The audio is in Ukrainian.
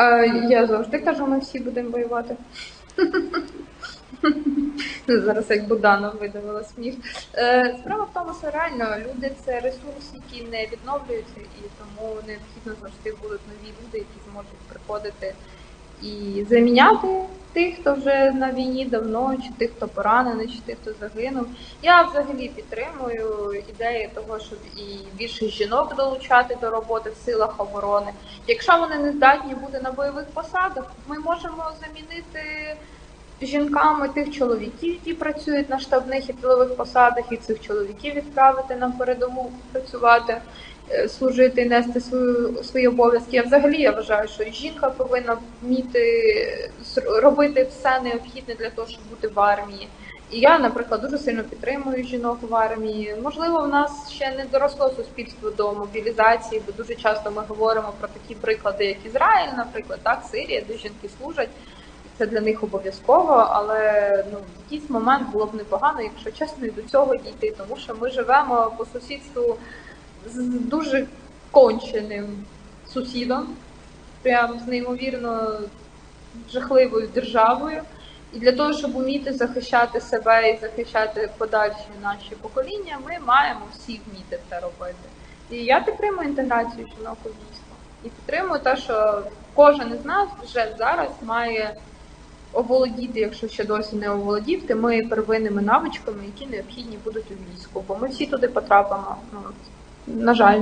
Е, Я завжди кажу, ми всі будемо воювати. Зараз як Будана видавила сміх. Е, Справа в тому, що реально люди це ресурс, який не відновлюється, і тому необхідно завжди будуть нові люди, які зможуть приходити і заміняти тих, хто вже на війні давно, чи тих, хто поранений, чи тих, хто загинув. Я взагалі підтримую ідею того, щоб і більше жінок долучати до роботи в силах оборони. Якщо вони не здатні бути на бойових посадах, ми можемо замінити жінками тих чоловіків, які працюють на штабних і тилових посадах, і цих чоловіків відправити на передову працювати, е, служити нести свою свої обов'язки. Я взагалі я вважаю, що жінка повинна вміти зр- робити все необхідне для того, щоб бути в армії. І я, наприклад, дуже сильно підтримую жінок в армії. Можливо, в нас ще не доросло суспільство до мобілізації, бо дуже часто ми говоримо про такі приклади, як Ізраїль, наприклад, так, Сирія, де жінки служать. Це для них обов'язково, але ну в якийсь момент було б непогано, якщо чесно, і до цього дійти, тому що ми живемо по сусідству з дуже конченим сусідом, прям з неймовірно жахливою державою. І для того, щоб уміти захищати себе і захищати подальші наші покоління, ми маємо всі вміти це робити. І я підтримую інтеграцію жінок у військо. І підтримую те, що кожен із нас вже зараз має оволодіти, якщо ще досі не оволодів, тими первинними навичками, які необхідні будуть у війську. Бо ми всі туди потрапимо. Ну, на жаль,